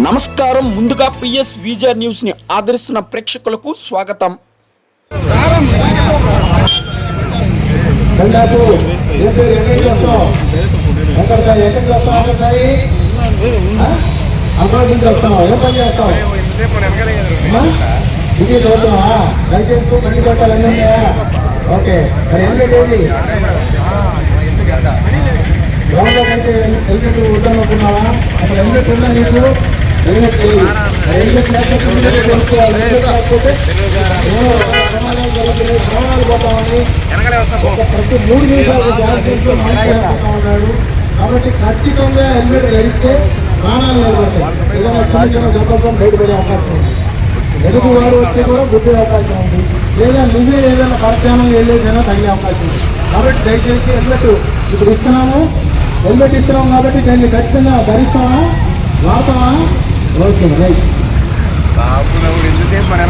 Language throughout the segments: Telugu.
నమస్కారం ముందుగా పిఎస్ విజయ న్యూస్ని ఆదరిస్తున్న ప్రేక్షకులకు స్వాగతం దండాపు ఓకే మరి హెల్మెట్ ఏది గ్రౌండ్లో కంటే హెల్మెట్ అసలు హెల్మెట్ ఉందా నీకు హెల్మెట్ లేదు కొనుక్కోవాలి. ప్రమాదాలు జరుగుతున్నాయి పోతామని ప్రతి మూడు జాగ్రత్తతో మాట్లాడుతూ ఉన్నాడు కాబట్టి ఖచ్చితంగా హెల్మెట్ ధరిస్తే ప్రాణాలు నిలబడతాయి ఏదైనా చిన్న చిన్న దెబ్బతో బయటపడే అవకాశం ఉంది ఎదుగు వారు వస్తే కూడా గుద్దే అవకాశం ఉంది లేదా నువ్వే ఏదైనా పరధ్యానం వెళ్ళేదైనా తగిలే అవకాశం ఉంది కాబట్టి దయచేసి హెల్మెట్ ఇప్పుడు ఇస్తున్నాము హెల్మెట్ ఇస్తున్నాము కాబట్టి దాన్ని ఖచ్చితంగా ధరిస్తాము వాడతావా ఓకే రైట్ బాబునప్పుడు ఎంతసేపు మన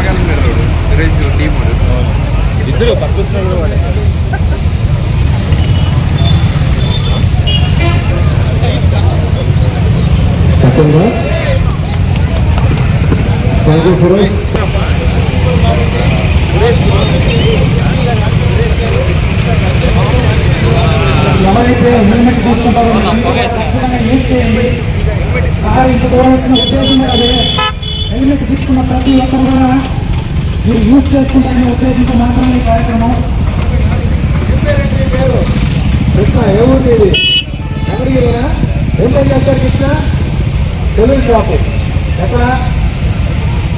ఇద్దరు పక్కన వాడే ఖచ్చితంగా థ్యాంక్ యూ సురేష్ ఎవరైతే హెల్మెట్ తీసుకుంటారో యూజ్ చేయండి కారు ఇంత దూరం వచ్చిన ఉద్దేశం అదే. హెల్మెట్ తీసుకున్న ప్రతి ఒక్కరు కూడా మీరు యూజ్ చేసుకుంటారనే ఉద్దేశంతో మాత్రమే ఈ కార్యక్రమం కృష్ణ ఏ ఊరు ఇది ఏం పని చేస్తారు కృష్ణ? Salon shop. ఎక్కడ?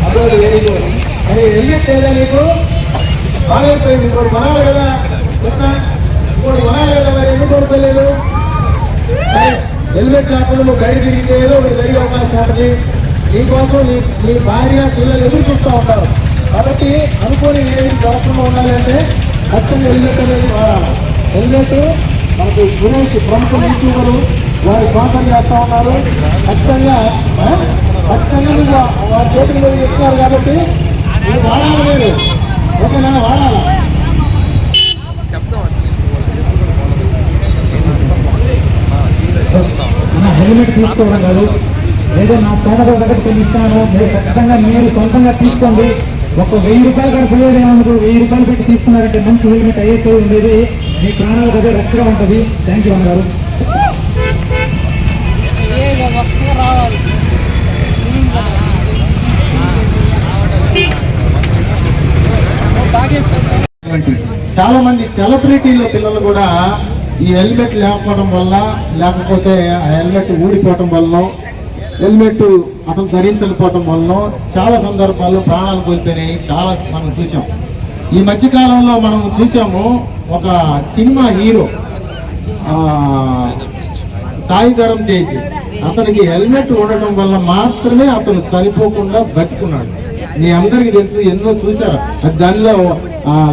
అదోడు వెరీ గుడ్ హెల్మెట్ లేదా నీకు? బాగైపోయింది ఇంకోటి కొనాలి కదా. కృష్ణ ఇంకోటి కొనాలి కదా మరి ఎందుకు కొనుక్కోలేదు? సరే, హెల్మెట్ లేకుండా నువ్వు గడి తిరిగితే ఏదో ఒకటి జరిగే అవకాశం ఉంటుంది నీకోసం నీ నీ భార్య పిల్లలు ఎదురు చూస్తూ ఉంటారు. కాబట్టి అనుకోని ఏది జరగకుండా ఉండాలంటే ఖచ్చితంగా హెల్మెట్ అనేది వాడాలి. హెల్మెట్ మనకు గురించి ప్రముఖ యూట్యూబర్లు వారి స్పాన్సర్ చేస్తూ ఉన్నారు. ఖచ్చితంగా ఖచ్చితంగా నువ్వు వారి చేతుల్లో చెప్తున్నారు కాబట్టి నువ్వు వాడాలి మీరు ఓకేనా? వాడాలి? నా హెల్మెట్ తీసుకోవడం కాదు. లేదా నా తోటతో దగ్గరికి ఇస్తాను. మీరు ఖచ్చితంగా మీరు సొంతంగా తీసుకోండి. ఒక వెయ్యి రూపాయలు కూడా పోయేదేమనుకో వెయ్యి రూపాయలు పెట్టి తీసుకున్నారంటే మంచి హెల్మెట్ అయ్యేసే ఉండేది. మీ ప్రాణాలకు అదే రక్షగా ఉంటుంది. థ్యాంక్ యూ అన్నారు చాలా మంది సెలబ్రిటీల పిల్లలు కూడా ఈ హెల్మెట్ లేకపోవడం వల్ల లేకపోతే ఆ హెల్మెట్ ఊడిపోవటం వల్ల హెల్మెట్ అసలు ధరించకపోవటం వల్ల చాలా సందర్భాల్లో ప్రాణాలు కోల్పోయినాయి చాలా మనం చూసాం ఈ మధ్యకాలంలో మనం చూసాము ఒక సినిమా హీరో సాయిధరం తేజ్ అతనికి హెల్మెట్ ఉండటం వల్ల మాత్రమే అతను చనిపోకుండా బతికున్నాడు మీ అందరికీ తెలుసు ఎన్నో చూసారు దానిలో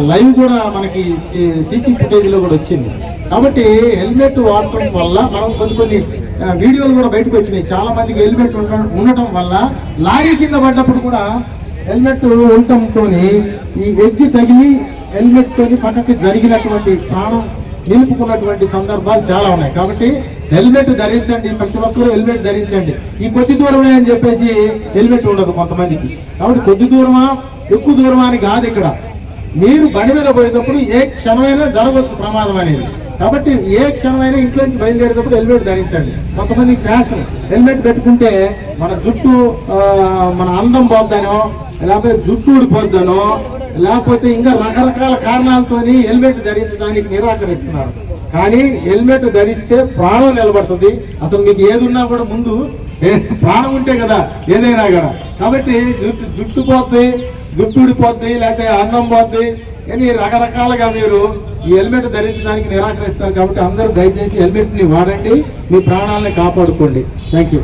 లైవ్ కూడా మనకి సీసీ ఫుటేజ్లో కూడా వచ్చింది కాబట్టి హెల్మెట్ వాడటం వల్ల మనం కొన్ని కొన్ని వీడియోలు కూడా బయటకు వచ్చినాయి. చాలా మందికి హెల్మెట్ ఉండటం వల్ల లారీ కింద పడ్డప్పుడు కూడా హెల్మెట్ ఉండటంతో ఈ ఎడ్జి తగిలి హెల్మెట్ పక్కకి జరిగినటువంటి ప్రాణం నిలుపుకున్నటువంటి సందర్భాలు చాలా ఉన్నాయి. కాబట్టి హెల్మెట్ ధరించండి. ప్రతి ఒక్కరూ హెల్మెట్ ధరించండి. ఈ కొద్ది దూరమే అని చెప్పేసి హెల్మెట్ ఉండదు కొంతమందికి. కాబట్టి కొద్ది దూరమా ఎక్కువ దూరమా అని కాదు ఇక్కడ. మీరు బండి మీద పోయేటప్పుడు ఏ క్షణమైనా జరగవచ్చు ప్రమాదం అనేది. కాబట్టి ఏ క్షణమైనా ఇంట్లో నుంచి బయలుదేరేటప్పుడు హెల్మెట్ ధరించండి. కొంతమంది ఫ్యాషన్ హెల్మెట్ పెట్టుకుంటే మన జుట్టు మన అందం పోద్దనో లేకపోతే జుట్టు ఊడిపోద్దనో లేకపోతే ఇంకా రకరకాల కారణాలతోని హెల్మెట్ ధరించడానికి నిరాకరిస్తున్నారు. కానీ హెల్మెట్ ధరిస్తే ప్రాణం నిలబడుతుంది. అసలు మీకు ఏది ఉన్నా కూడా ముందు ఏ- ప్రాణం ఉంటే కదా ఏదైనా కూడా. కాబట్టి జుట్టు జుట్టు పోద్ది జుట్టు ఊడిపోద్ది లేకపోతే అన్నం పోద్ది కానీ రకరకాలుగా మీరు ఈ హెల్మెట్ ధరించడానికి నిరాకరిస్తారు కాబట్టి అందరూ దయచేసి హెల్మెట్ని వాడండి మీ ప్రాణాలని కాపాడుకోండి. Thank you